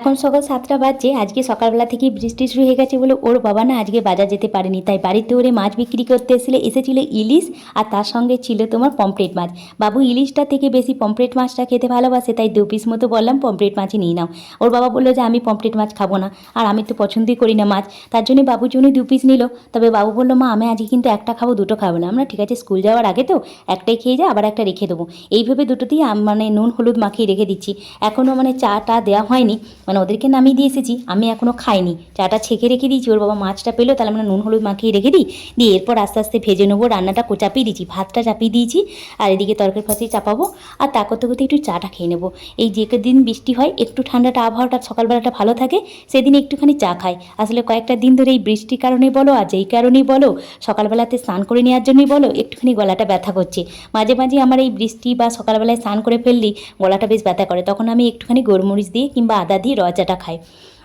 এখন সকাল সাতটা বাজছে, আজকে সকালবেলা থেকে বৃষ্টি শুরু হয়ে গেছে বলে ওর বাবা না আজকে বাজার যেতে পারেনি। তাই বাড়িতে ওরে মাছ বিক্রি করতে এসেছিলে এসেছিল ইলিশ আর তার সঙ্গে ছিল তোমার পমপ্লেট মাছ। বাবু ইলিশটা থেকে বেশি পমপ্লেট মাছটা খেতে ভালোবাসে, তাই দু পিস মতো বললাম পমপ্লেট মাছই নিয়ে নাও। ওর বাবা বলল যে, আমি পমপ্লেট মাছ খাব না, আর আমি তো পছন্দই করি না মাছ। তার জন্য বাবুর জন্য দু পিস নিল। তবে বাবু বলল, মা, আমি আজকে কিন্তু একটা খাব, দুটো খাব না। আমরা, ঠিক আছে স্কুল যাওয়ার আগে তো একটাই খেয়ে যা, আবার একটা রেখে দেবো। এইভাবে দুটোতেই মানে নুন, হলুদ মাখিয়ে রেখে দিচ্ছি। এখনও মানে চাটা দেওয়া হয়নি। মানে ওদেরকে নামিয়ে দিয়ে এসেছি, আমি এখনও খাইনি। চাটা ছেঁকে রেখে দিয়েছি, ওর বাবা মাছটা পেল, তাহলে আমরা নুন, হলুদ মাখিয়ে রেখে দিই। দিয়ে এরপর আস্তে আস্তে ভেজে নেব, রান্নাটা চাপিয়ে দিয়েছি, ভাতটা চাপিয়ে দিয়েছি, আর এদিকে তরকারি ফাঁসি চাপাবো, আর তা করতে করতে একটু চাটা খেয়ে নেব। এই যে দিন বৃষ্টি হয়, একটু ঠান্ডাটা, আবহাওয়াটা সকালবেলাটা ভালো থাকে, সেদিন একটুখানি চা খাই। আসলে কয়েকটা দিন ধরে এই বৃষ্টির কারণে বলো, আর যেই কারণেই বলো, সকালবেলাতে স্নান করে নেওয়ার জন্যই বলো, একটুখানি গলাটা ব্যথা করছে। মাঝে মাঝে আমার এই বৃষ্টি বা সকালবেলায় স্নান করে ফেললেই গলাটা বেশ ব্যথা করে, তখন আমি একটুখানি গোলমরিচ দিয়ে কিংবা আদা দিয়ে র খায়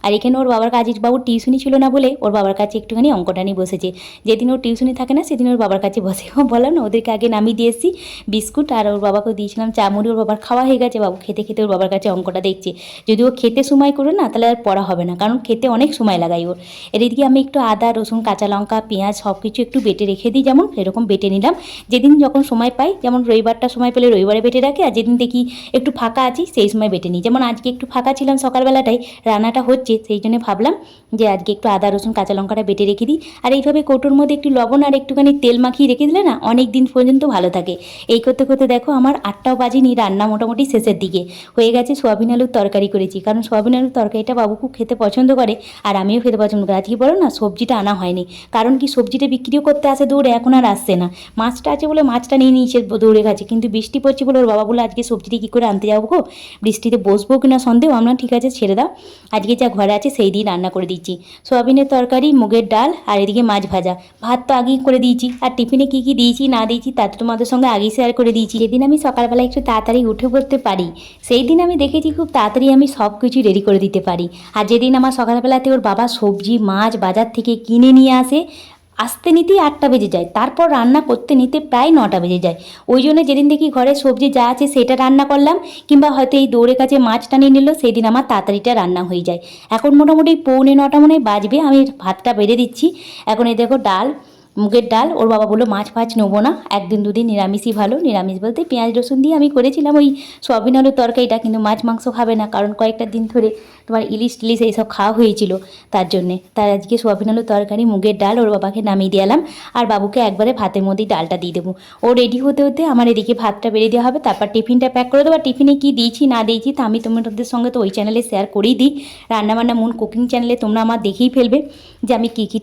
আর এখানে ওর বাবার কাজের বাবুর টিউশনি ছিল না বলে ওর বাবার কাছে একটুখানি অঙ্কটা নিয়ে বসেছে। যেদিন ওর টিউশনি থাকে না, সেদিন ওর বাবার কাছে বসে। ও বললাম না, ওদেরকে আগে নামিয়ে দিয়ে এসেছি, বিস্কুট আর ওর বাবাকে দিয়েছিলাম চামড়ি ওর বাবার খাওয়া হয়ে গেছে, বাবু খেতে খেতে ওর বাবার কাছে অঙ্কটা দেখছে। যদি ও খেতে সময় করে না, তাহলে আর পড়া হবে না, কারণ খেতে অনেক সময় লাগাই ওর। এর এদিকে আমি একটু আদা, রসুন, কাঁচা লঙ্কা, পেঁয়াজ সব কিছু একটু বেটে রেখে দিই, যেমন সেরকম বেটে নিলাম। যেদিন যখন সময় পাই, যেমন রবিবারটা সময় পেলে রবিবারে বেটে রাখি, আর যেদিন দেখি একটু ফাঁকা আছি, সেই সময় বেটে নিই। যেমন আজকে একটু ফাঁকা ছিলাম সকালবেলাটাই রান্নাটা হচ্ছে সেই জন্য ভাবলাম যে আজকে একটু আদা, রসুন, কাঁচা লঙ্কাটা বেটে রেখে দিই। আর এইভাবে কৌটোর মধ্যে একটু লবণ আর একটুখানি তেল মাখিয়ে রেখে দিলে না অনেক দিন পর্যন্ত ভালো থাকে। এই করতে করতে দেখো আমার আটটাও বাজেনি রান্না মোটামুটি শেষের দিকে। হয়ে গেছে সোয়াবিন আলুর তরকারি করেছি। কারণ সোয়াবিন আলুর তরকারিটা বাবু খুব খেতে পছন্দ করে আর আমিও খেতে পছন্দ করি। আজকে বলো না সবজিটা আনা হয়নি। কারণ কি সবজিটা বিক্রিও করতে আসে দৌড়ে এখন আর আসছে না। মাছটা আছে বলে মাছটা নিয়ে নিয়েছে দৌড়ে গেছে। কিন্তু বৃষ্টি পড়ছে বলে ওর বাবা বলে আজকে সবজিটা কী করে আনতে যাব গো? বৃষ্টিতে বসবো কিনা সন্দেহ? আমরা ঠিক আছে, ছেড়ে দাও। আজকে যা ঘরে আছে, সেই দিয়ে রান্না করে দিচ্ছি। সোয়াবিনের তরকারি, মুগের ডাল আর এদিকে মাছ ভাজা। ভাত তো আগেই করে দিয়েছি। আর টিফিনে কি কী দিয়েছি না দিয়েছি তা তো তোমাদের সঙ্গে আগেই শেয়ার করে দিয়েছি। যেদিন আমি সকালবেলা একটু তাড়াতাড়ি উঠে পড়তে পারি, সেই দিন আমি দেখেছি খুব তাড়াতাড়ি আমি সব কিছু রেডি করে দিতে পারি। আর যেদিন আমার সকালবেলাতে ওর বাবা সবজি, মাছ বাজার থেকে কিনে নিয়ে আসে আসতে নিতেই আটটা বেজে যায়। তারপর রান্না করতে নিতে প্রায় নটা বেজে যায়। ওই জন্য যেদিন দেখি ঘরে সবজি যা আছে সেটা রান্না করলাম, কিংবা হয়তো এই দৌড়ে কাছে মাছটা নিয়ে নিল সেই দিন আমার তাড়াতাড়িটা রান্না হয়ে যায়। এখন মোটামুটি পৌনে নটা মনে বাজবে, আমি ভাতটা বেড়ে দিচ্ছি। এখন এই দেখো ডাল মুগের ডাল, ওর বাবা বলল, মাছ ফাছ নেব না, একদিন দুদিন নিরামিষই ভালো। নিরামিষ বলতে পেঁয়াজ, রসুন দিয়ে আমি করেছিলাম ওই সয়াবিন আলুর তরকারিটা, কিন্তু মাছ মাংস খাবে না, কারণ কয়েকটা দিন ধরে তোমার ইলিশ টিলিশ এইসব খাওয়া হয়েছিল তার জন্যে। তার আজকে সোয়াবিন আলুর তরকারি, মুগের ডাল, ওর বাবাকে নামিয়ে দিয়ে আর বাবুকে একবারে ভাতের মধ্যেই ডালটা দিয়ে দেবো। ও রেডি হতে হতে আমার এদিকে ভাতটা বেড়ে দেওয়া হবে, তারপর টিফিনটা প্যাক করে দেবো। টিফিনে কী দিয়েছি, না দিয়েছি তা আমি তোমাদের সঙ্গে তো ওই চ্যানেলে শেয়ার করেই দিই। রান্নাবান্না মুন কুকিং চ্যানেলে তোমরা আমার দেখেই ফেলবে যে আমি কী কী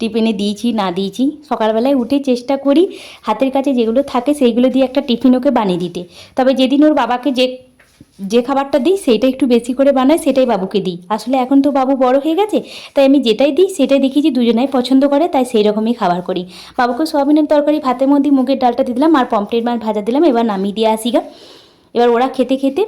টিফিনে দিয়েছি, না দিয়েছি। সকালবেলায় উঠে চেষ্টা করি হাতের কাছে যেগুলো থাকে সেইগুলো দিয়ে একটা টিফিন ওকে বানিয়ে দিতে। তবে যেদিন ওর বাবাকে যে যে খাবারটা দিই সেইটা একটু বেশি করে বানাই, সেটাই বাবুকে দিই। আসলে এখন তো বাবু বড় হয়ে গেছে, তাই আমি যেটাই দিই সেটাই দেখেছি দুজনাই পছন্দ করে, তাই সেই রকমই খাবার করি। বাবুকে সোয়াবিনের তরকারি ভাতের মধ্যে মুগের ডালটা দিয়ে দিলাম, আর পমপ্লেট মাছ ভাজা দিলাম, এবার নামিয়ে দিয়ে আসি গা। এবার ওরা খেতে খেতে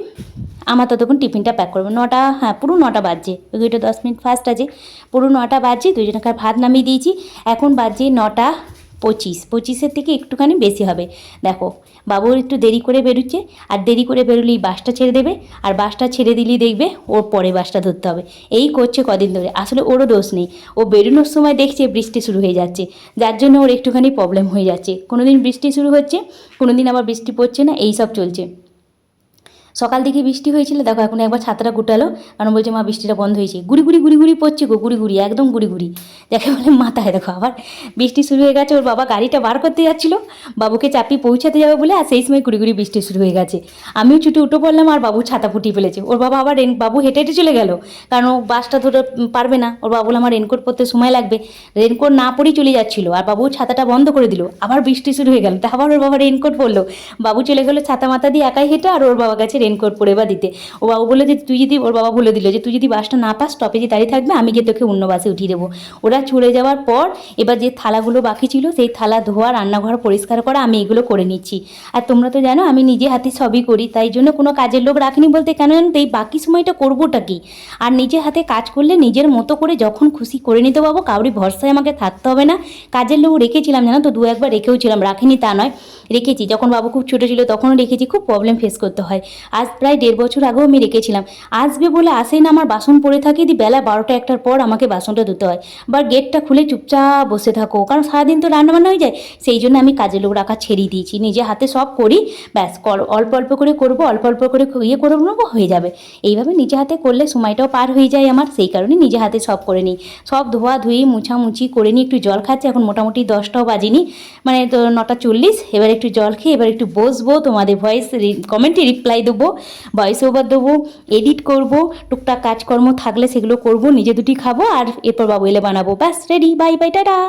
আমার ততক্ষণ টিফিনটা প্যাক করব। নটা হ্যাঁ পুরো নটা বাজছে। ওইটা দশ মিনিট ফার্স্ট আছে। পুরো নটা বাজছে দুজনকার ভাত নামিয়ে দিয়েছি। এখন বাজছে নটা পঁচিশ। পঁচিশের থেকে একটুখানি বেশি হবে। দেখো, বাবুর একটু দেরি করে বেরোচ্ছে। আর দেরি করে বেরোলেই বাসটা ছেড়ে দেবে। আর বাসটা ছেড়ে দিলেই দেখবে ওর পরে বাসটা ধরতে হবে। এই করছে কদিন ধরে। আসলে ওরও দোষ নেই। ও বেরোনোর সময় দেখছে বৃষ্টি শুরু হয়ে যাচ্ছে। যার জন্য ওর একটুখানি প্রবলেম হয়ে যাচ্ছে। কোনো দিন বৃষ্টি শুরু হচ্ছে কোনো দিন আবার বৃষ্টি পড়ছে না। এই সব চলছে। সকাল দিকে বৃষ্টি হয়েছিল, দেখো এখন একবার ছাতাটা গুটালো, কারণ বলছে, মা, বৃষ্টিটা বন্ধ হয়েছে। গুড়ি গুড়ি গুড়ি গুড়ি পড়ছে গো, গুড়ি গুড়ি, একদম গুড়ি গুড়ি। যাকে বলে মাথায় দেখো, আবার বৃষ্টি শুরু হয়ে গেছে, ওর বাবা গাড়িটা বার করতে যাচ্ছিল, বাবুকে চাপিয়ে পৌঁছাতে যাবে বলে, আর সেই সময় গুড়ি বৃষ্টি শুরু হয়ে গেছে। আমিও ছুটে উঠে পড়লাম, আর বাবু ছাতা ফুটিয়ে ফেলেছে। ওর বাবা আবার রেন, বাবু হেঁটে হেঁটে চলে গেল, কারণ ও বাসটা ধরে পারবে না। ওর বাবু আমার রেনকোট পরতে সময় লাগবে। রেনকোট না পরেই চলে যাচ্ছিল, আর বাবু ছাতাটা বন্ধ করে দিল, আবার বৃষ্টি শুরু হয়ে গেল। তা আবার ওর বাবা রেনকোট পরলো। বাবু চলে গেলো ছাতা মাথা দিয়ে একাই হেঁটে, আর ওর বাবা গেছে রেনকোট পরে বা দিতে। ও বাবু বলল যে, তুই যদি ওর বাবা বলে দিল যে, তুই যদি বাসটা না পাস স্টপেজে দাঁড়িয়ে থাকবে, আমি গিয়ে তোকে অন্য বাসে উঠিয়ে দেবো। ওরা চলে যাওয়ার পর, এবার যে থালাগুলো বাকি ছিল, সেই থালা, ধোয়া, রান্নাঘর পরিষ্কার করা, আমি এগুলো করে নিচ্ছি। আর তোমরা তো জানো, আমি নিজে হাতে সবই করি, তাই জন্য কোনো কাজের লোক রাখিনি বলতে কেন জানো এই বাকি সময়টা করবোটা কি? আর নিজে হাতে কাজ করলে নিজের মতো করে যখন খুশি করে নিতে পারব কাউরি ভরসায় আমাকে থাকতে হবে না। কাজের লোক রেখেছিলাম জানো তো, দু একবার রেখেও ছিলাম রাখিনি তা নয়। রেখেছি, যখন বাবু খুব ছোটো ছিল, তখনও রেখেছি, খুব প্রবলেম ফেস করতে হয়। আজ প্রায় দেড় বছর আগেও আমি রেখেছিলাম। আসবে বলে আসে না আমার বাসন পড়ে থাকে, দি বেলা বারোটা একটার পর আমাকে বাসনটা ধুতে হয়। বা গেটটা খুলে চুপচাপ বসে থাকো, কারণ সারাদিন তো রান্নাবান্না হয়ে যায়। সেই জন্য আমি কাজের লোক রাখা ছেড়ে দিয়েছি, নিজে হাতে সব করি, ব্যাস অল্প অল্প করে করব, অল্প অল্প করে ইয়ে করে নেব, হয়ে যাবে। এইভাবে নিজে হাতে করলে সময়টাও পার হয়ে যায় আমার, সেই কারণে নিজে হাতে সব করে নিই। সব ধোয়া ধুয়ে মুছামুছি করে নিই, একটু জল খাচ্ছি, এখন মোটামুটি দশটাও বাজিনি মানে তো নটা চল্লিশ, এবার একটু জল খেয়ে, এবার একটু বসবো, তোমাদের ভয়েস কমেন্টে রিপ্লাই দেবো। ভয়েস ওভার দেবো এডিট করব, টুকটাক কাজকর্ম থাকলে সেগুলো করব, নিজে দুটি খাব আর এরপর বাবু এলে বানাবো। ব্যাস রেডি বাই বাই টাটা